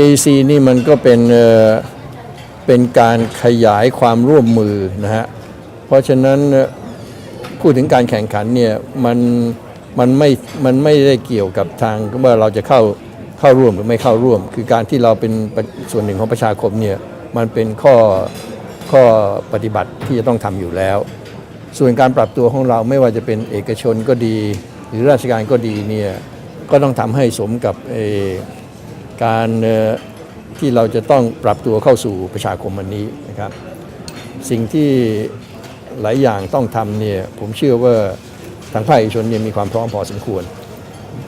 AEC นี่มันก็เป็นเป็นการขยายความร่วมมือนะฮะ เพราะฉะนั้นพูดถึงการแข่งขันเนี่ยมันมันไม่มันไม่ได้เกี่ยวกับทางว่าเราจะเข้าเข้าร่วมหรือไม่เข้าร่วม คือการที่เราเป็นส่วนหนึ่งของประชาคมเนี่ยมันเป็นข้อข้อปฏิบัติที่จะต้องทำอยู่แล้ว ส่วนการปรับตัวของเราไม่ว่าจะเป็นเอกชนก็ดี หรือราชการก็ดีเนี่ยก็ต้องทำให้สมกับเอ การที่เราจะต้องปรับตัวเข้าสู่ประชาคมวันนี้นะครับ สิ่งที่หลายอย่างต้องทำเนี่ยผมเชื่อว่าทางภาคเอกชนเนี่ยมีความพร้อมพอสมควร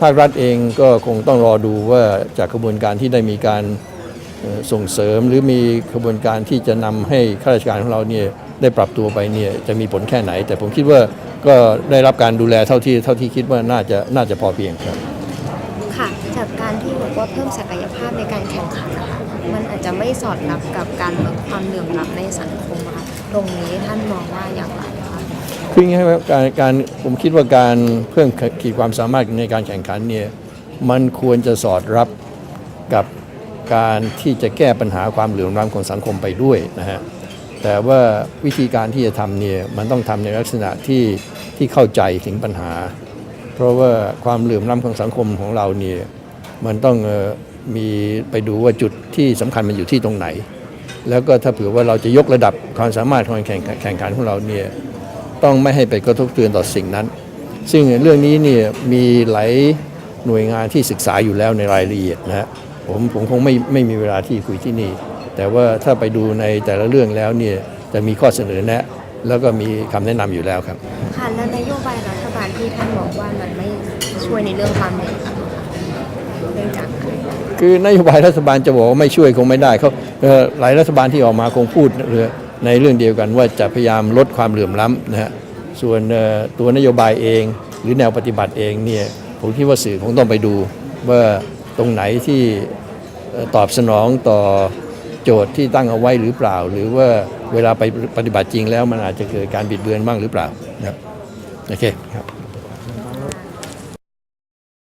ภาครัฐเองก็คงต้องรอดูว่าจากกระบวนการที่ได้มีการส่งเสริมหรือมีกระบวนการที่จะนำให้ข้าราชการของเราเนี่ยได้ปรับตัวไปเนี่ยจะมีผลแค่ไหน แต่ผมคิดว่าก็ได้รับการดูแลเท่าที่เท่าที่คิดว่าน่าจะน่าจะพอเพียงครับ ค่ะ จากการที่บอกว่าเพิ่มศักยภาพในการแข่งขันนะคะมันอาจจะไม่สอดรับกับการลดความเหลื่อมล้ำในสังคมค่ะตรงนี้ท่านมองว่าอย่างไรคะคืออย่างนี้ครับการการผมคิดว่าการเพิ่มขีดความสามารถในการแข่งขันเนี่ยมันควรจะสอดรับกับการที่จะแก้ปัญหาความเหลื่อมล้ำของสังคมไปด้วยนะฮะแต่ว่าวิธีการที่จะทำเนี่ยมันต้องทำในลักษณะที่ที่เข้าใจถึงปัญหา เพราะว่าความเหลื่อมล้ำของสังคมของเราเนี่ยมันต้องมีไปดูว่าจุดที่สำคัญมันอยู่ที่ตรงไหน แล้วก็ถ้าเผื่อว่าเราจะยกระดับความสามารถของการแข่งแข่งขันของเราเนี่ยต้องไม่ให้ไปกระทบกระเทือนต่อสิ่งนั้น ซึ่งเรื่องนี้เนี่ยมีหลายหน่วยงานที่ศึกษาอยู่แล้วในรายละเอียดนะฮะผมผมคงไม่ไม่มีเวลาที่คุยที่นี่ แต่ว่าถ้าไปดูในแต่ละเรื่องแล้วเนี่ยจะมีข้อเสนอแนะ แล้วก็มีคำแนะนำอยู่แล้วครับค่ะและนโยบายรัฐ ที่ท่านบอกว่ามันไม่ช่วยในเรื่องความเหลื่อมล้ำค่ะเนื่องจากอะไรคือนโยบายรัฐบาลจะบอกว่าไม่ช่วยคงไม่ได้เขาหลายรัฐบาลที่ออกมาคงพูดในเรื่องเดียวกันว่าจะพยายามลดความเหลื่อมล้ำนะฮะส่วนตัวนโยบายเองหรือแนวปฏิบัติเองเนี่ยผมคิดว่าสื่อคงต้องไปดูว่าตรงไหนที่ตอบสนองต่อโจทย์ที่ตั้งเอาไว้หรือเปล่า หรือว่าเวลาไปปฏิบัติจริงแล้วมันอาจจะเกิดการบิดเบือนบ้างหรือเปล่านะครับโอเคครับ